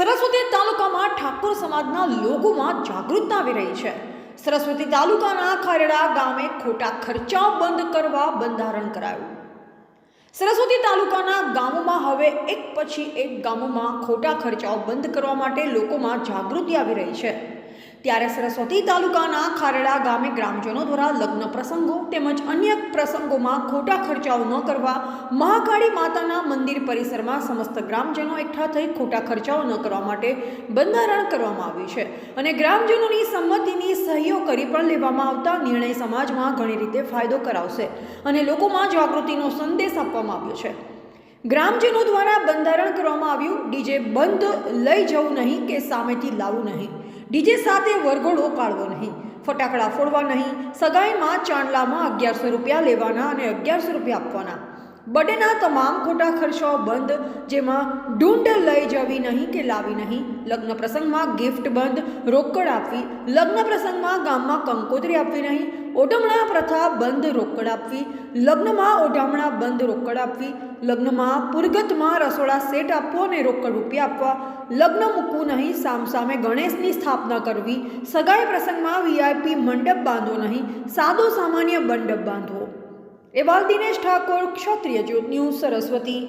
સરસ્વતી તાલુકામાં ઠાકોર સમાજના લોકોમાં જાગૃતતા આવી રહી છે. સરસ્વતી તાલુકાના ખારેડા ગામે ખોટા ખર્ચા બંધ કરવા બંધારણ કરાયું. સરસ્વતી તાલુકાના ગામોમાં હવે એક પછી એક ગામોમાં ખોટા ખર્ચાઓ બંધ કરવા માટે લોકોમાં જાગૃતિ આવી રહી છે. ત્યારે સરસ્વતી તાલુકાના ખારેડા ગામે ગ્રામજનો દ્વારા લગ્ન પ્રસંગો તેમજ અન્ય પ્રસંગોમાં ખોટા ખર્ચાઓ ન કરવા મહાકાળી માતાના મંદિર પરિસરમાં સમસ્ત ગ્રામજનો એકઠા થઈ ખોટા ખર્ચાઓ ન કરવા માટે બંધારણ કરવામાં આવ્યું છે. અને ગ્રામજનોની સંમતિની સહીઓ કરી પણ લેવામાં આવતા નિર્ણય સમાજમાં ઘણી રીતે ફાયદો કરાવશે અને લોકોમાં જાગૃતિનો સંદેશ આપવામાં આવ્યો છે. ગ્રામજનો દ્વારા બંધારણ કરવામાં આવ્યું. ડીજે બંધ લઈ જવું નહીં કે સામેથી લાવવું નહીં. ડીજે સાથે વરઘોડો કાઢવો નહીં. ફટાકડા ફોડવા નહીં. સગાઈમાં ચાંદલામાં અગિયારસો રૂપિયા લેવાના અને અગિયારસો રૂપિયા આપવાના. બર્થડેના તમામ ખોટા ખર્ચાઓ બંધ, જેમાં ઢૂંઢ લઈ જવી નહીં કે લાવી નહીં, લગ્ન પ્રસંગમાં ગિફ્ટ બંધ, રોકડ આપવી, લગ્ન પ્રસંગમાં ગામમાં કંકોત્રી આપવી નહીં, ઓઢમણા પ્રથા બંધ, રોકડ આપવી, લગ્નમાં ઓઢામણા બંધ, રોકડ આપવી, લગ્નમાં પુરગતમાં રસોડા સેટ આપવો અને રોકડ રૂપિયા આપવા, લગ્ન મૂકવું નહીં, સામસામે ગણેશની સ્થાપના કરવી, સગાઈ પ્રસંગમાં વીઆઈપી મંડપ બાંધવો નહીં, સાદો સામાન્ય મંડપ બાંધવો. એવાલ દિનેશ ઠાકોર ક્ષત્રિય જ્યોત ન્યૂઝ સરસ્વતી